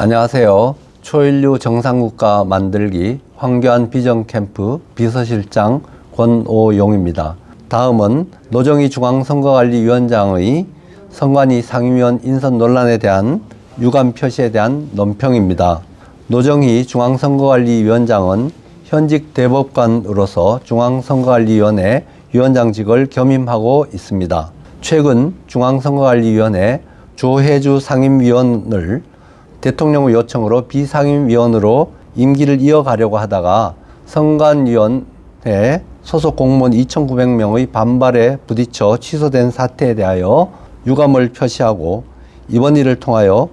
안녕하세요. 초인류 정상국가 만들기 황교안 비전 캠프 비서실장 권오용입니다. 다음은 노정희 중앙선거관리위원장의 선관위 상임위원 인선 논란에 대한 유감 표시에 대한 논평입니다. 노정희 중앙선거관리위원장은 현직 대법관으로서 중앙선거관리위원회 위원장직을 겸임하고 있습니다. 최근 중앙선거관리위원회 조혜주 상임위원을 대통령의 요청으로 비상임위원으로 임기를 이어가려고 하다가 선관위원회 소속 공무원 2,900명의 반발에 부딪혀 취소된 사태에 대하여 유감을 표시하고 이번 일을 통하여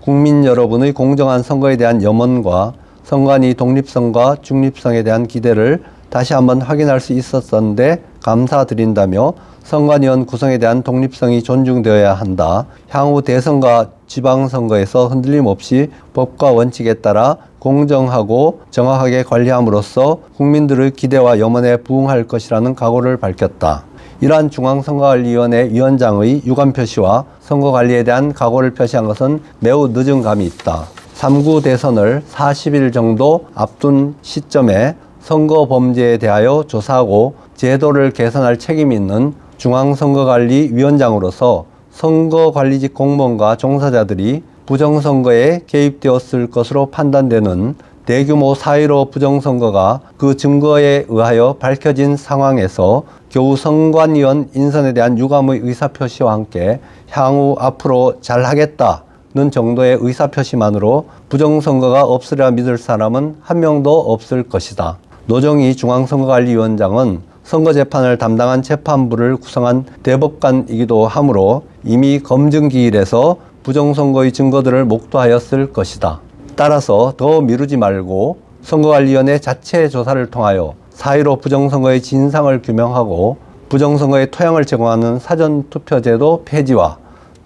국민 여러분의 공정한 선거에 대한 염원과 선관위 독립성과 중립성에 대한 기대를 다시 한번 확인할 수 있었는데 감사드린다며 선관위원 구성에 대한 독립성이 존중되어야 한다. 향후 대선과 지방선거에서 흔들림 없이 법과 원칙에 따라 공정하고 정확하게 관리함으로써 국민들의 기대와 염원에 부응할 것이라는 각오를 밝혔다. 이러한 중앙선거관리위원회 위원장의 유감 표시와 선거관리에 대한 각오를 표시한 것은 매우 늦은 감이 있다. 3구 대선을 40일 정도 앞둔 시점에 선거 범죄에 대하여 조사하고 제도를 개선할 책임이 있는 중앙선거관리위원장으로서 선거관리직 공무원과 종사자들이 부정선거에 개입되었을 것으로 판단되는 대규모 사회로 부정선거가 그 증거에 의하여 밝혀진 상황에서 겨우 선관위원 인선에 대한 유감의 의사표시와 함께 향후 앞으로 잘하겠다 는 정도의 의사표시만으로 부정선거가 없으리라 믿을 사람은 한 명도 없을 것이다. 노정희 중앙선거관리위원장은 선거재판을 담당한 재판부를 구성한 대법관이기도 하므로 이미 검증기일에서 부정선거의 증거들을 목도하였을 것이다. 따라서 더 미루지 말고 선거관리위원회 자체 조사를 통하여 사회로 부정선거의 진상을 규명하고 부정선거의 토양을 제공하는 사전투표제도 폐지와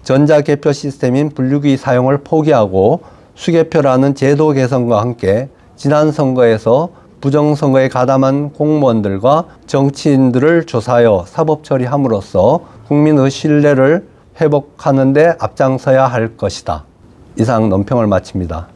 전자개표 시스템인 분류기 사용을 포기하고 수개표라는 제도 개선과 함께 지난 선거에서 부정선거에 가담한 공무원들과 정치인들을 조사하여 사법 처리함으로써 국민의 신뢰를 회복하는 데 앞장서야 할 것이다. 이상 논평을 마칩니다.